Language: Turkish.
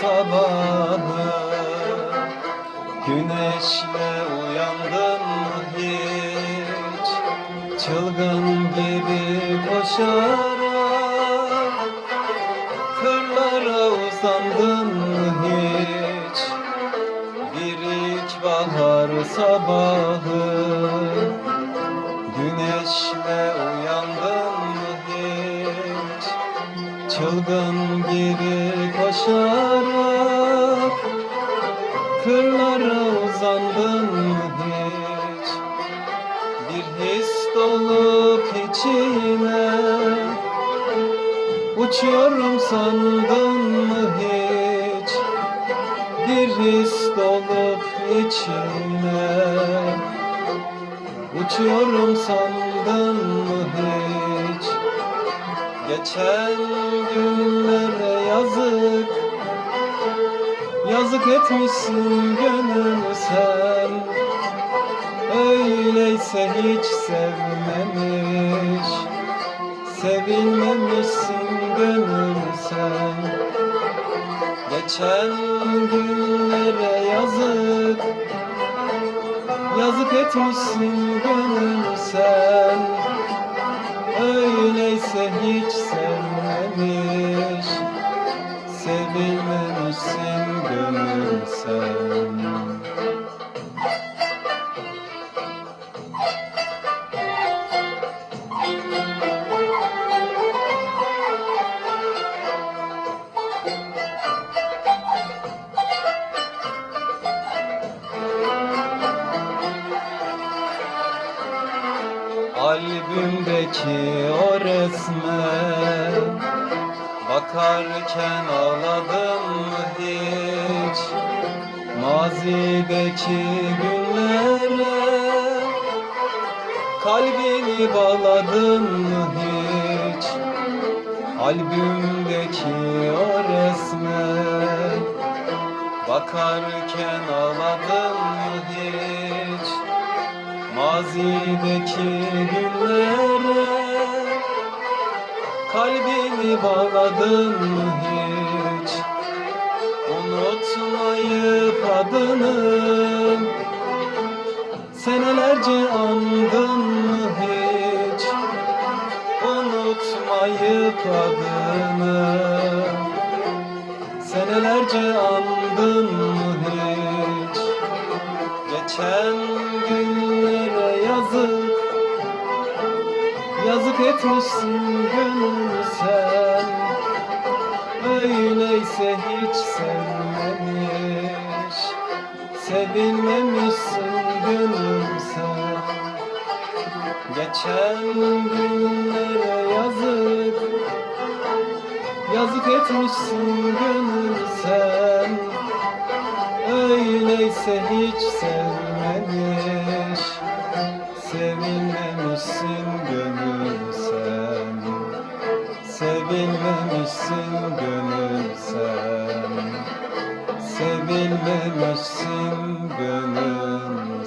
sabahı Güneşle uyandın mı hiç? Çılgın gibi koşarak Kırlara uzandın mı hiç? Bir ilkbahar sabahı. Güneşle uyandın Çılgın gibi koşarak Kırlara uzandın hiç? Bir his dolup içine Uçuyorum sandın mı hiç? Bir his dolup içine Uçuyorum sandın mı hiç Geçen günlere yazık. Yazık etmişsin gönül sen. Öyleyse hiç sevmemiş. Sevilmemişsin gönül sen. Geçen günlere yazık. Yazık etmişsin gönül Sen Albümdeki o resme Bakarken ağladım mı hiç? Mazideki günlere Kalbini bağladın mı hiç? Albümdeki o resme Bakarken ağladın mı hiç? Mazideki günlere Kalbini bağladın mı hiç? Unutmayıp adını. Senelerce andın mı hiç? Unutmayıp adını. Senelerce andın mı hiç? Geçen günlere yazık Yazık etmişsin gönül sen. Öyleyse hiç sevmemiş. Sevilmemişsin gönül sen. Geçen günlere yazık. Yazık etmişsin gönül sen. Öyleyse hiç sevmemiş Sevilmemişsin gönül sen Sevilmemişsin gönül sen Sevilmemişsin gönül